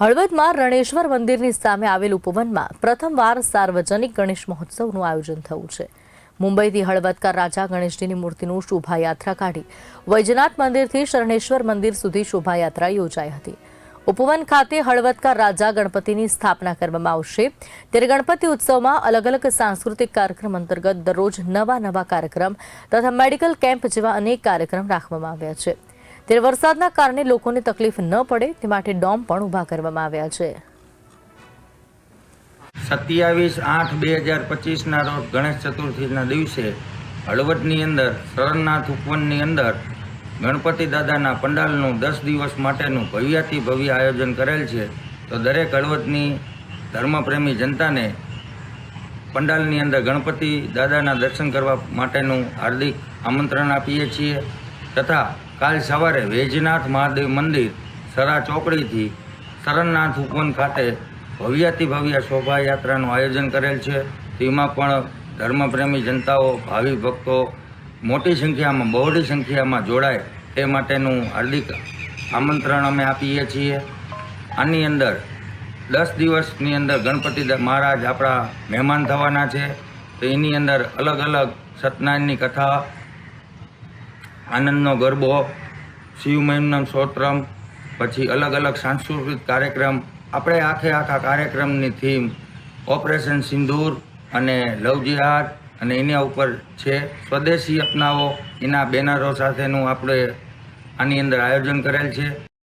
હળવદમાં રણેશ્વર મંદિરની સામે આવેલ ઉપવનમાં પ્રથમવાર સાર્વજનિક ગણેશ મહોત્સવનું આયોજન થયું છે. મુંબઈથી હળવદકા રાજા ગણેશજીની મૂર્તિનું શોભાયાત્રા કાઢી વૈજનાથ મંદિરથી શરણેશ્વર મંદિર સુધી શોભાયાત્રા યોજાઈ હતી. ઉપવન ખાતે હળવદકા રાજા ગણપતિની સ્થાપના કરવામાં આવશે. ત્યારે ગણપતિ ઉત્સવમાં અલગ અલગ સાંસ્કૃતિક કાર્યક્રમ અંતર્ગત દરરોજ નવા નવા કાર્યક્રમ તથા મેડિકલ કેમ્પ જેવા અનેક કાર્યક્રમ રાખવામાં આવ્યા છે. ત્યારે વરસાદના કારણે લોકોને તકલીફ ન પડે તે માટે ડોમ પણ ઊભા કરવામાં આવ્યા છે. સત્યાવીસ આઠ બે હજાર પચીસના રોજ ગણેશ ચતુર્થીના દિવસે હળવદની અંદર, શરણનાથ ઉપવનની અંદર ગણપતિ દાદાના પંડાલનું દસ દિવસ માટેનું ભવ્યાથી ભવ્ય આયોજન કરેલ છે. તો દરેક હળવદની ધર્મપ્રેમી જનતાને પંડાલની અંદર ગણપતિ દાદાના દર્શન કરવા માટેનું હાર્દિક આમંત્રણ આપીએ છીએ. તથા કાલ સવારે વૈજનાથ મહાદેવ મંદિર સરા ચોકડીથી શરણનાથ ઉપવન ખાતે ભવ્યાતિ ભવ્ય શોભાયાત્રાનું આયોજન કરેલ છે. તેમાં પણ ધર્મપ્રેમી જનતાઓ, ભાવિ ભક્તો મોટી સંખ્યામાં, બહોળી સંખ્યામાં જોડાય તે માટેનું હાર્દિક આમંત્રણ અમે આપીએ છીએ. આની અંદર દસ દિવસની અંદર ગણપતિ મહારાજ આપણા મહેમાન થવાના છે. તો એની અંદર અલગ અલગ સત્યનારાયણની કથા આનંદનો ગરબો, શિવ મહિમનમ સ્તોત્રમ, પછી અલગ અલગ સાંસ્કૃતિક કાર્યક્રમ. આપણે આખે આખા કાર્યક્રમની થીમ ઓપરેશન સિંદૂર અને લવ અને એના ઉપર છે સ્વદેશી અપનાવો. એના બેનરો સાથેનું આપણે આની અંદર આયોજન કરેલ છે.